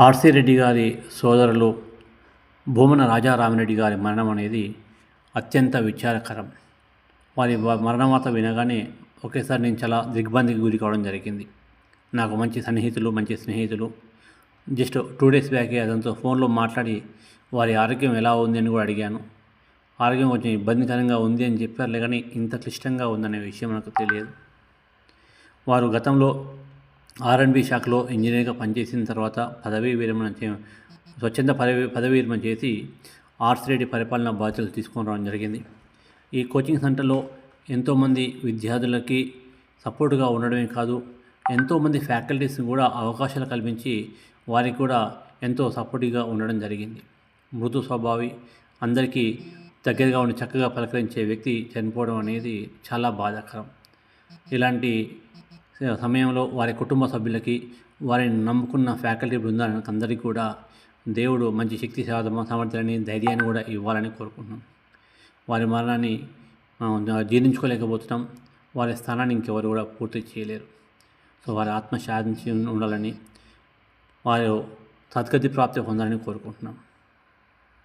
RC Reddy గారి సోదరులు భూమన రాజారామిరెడ్డి గారి మరణం అనేది అత్యంత విచారకరం. వారి వ- మరణ వార్త వినగానే ఒకేసారి నేను చాలా దిగ్బంధికి గురి కావడం జరిగింది. నాకు మంచి సన్నిహితులు మంచి స్నేహితులు. జస్ట్ టూ డేస్ బ్యాకే అతనితో ఫోన్లో మాట్లాడి వారి ఆరోగ్యం ఎలా ఉంది అని కూడా అడిగాను. ఆరోగ్యం కొంచెం ఇబ్బందికరంగా ఉంది అని చెప్పారులే కానీ ఇంత క్లిష్టంగా ఉందనే విషయం నాకు తెలియదు. వారు గతంలో ఆర్ఎండ్బి శాఖలో ఇంజనీర్గా పనిచేసిన తర్వాత పదవీ విరమణ చే స్వచ్ఛంద పదవి పదవీ విరమణ చేసి ఆర్ట్స్ రెడ్డి పరిపాలన బాధ్యతలు తీసుకొని రావడం జరిగింది. ఈ కోచింగ్ సెంటర్లో ఎంతోమంది విద్యార్థులకి సపోర్టుగా ఉండడమే కాదు ఎంతోమంది ఫ్యాకల్టీస్ని కూడా అవకాశాలు కల్పించి వారికి కూడా ఎంతో సపోర్టివ్గా ఉండడం జరిగింది. మృదు స్వభావి అందరికీ దగ్గరగా ఉండి చక్కగా పలకరించే వ్యక్తి చనిపోవడం అనేది చాలా బాధాకరం. ఇలాంటి సమయంలో వారి కుటుంబ సభ్యులకి వారిని నమ్ముకున్న ఫ్యాకల్టీ బృందానికి అందరికీ కూడా దేవుడు మంచి శక్తి సామర్థ్యాన్ని ధైర్యాన్ని కూడా ఇవ్వాలని కోరుకుంటున్నాం. వారి మరణాన్ని జీర్ణించుకోలేకపోతున్నాం. వారి స్థానాన్ని ఇంకెవరు కూడా పూర్తి చేయలేరు. సో వారి ఆత్మ శాంతి ఉండాలని వారు సద్గతి ప్రాప్తి పొందాలని కోరుకుంటున్నాం.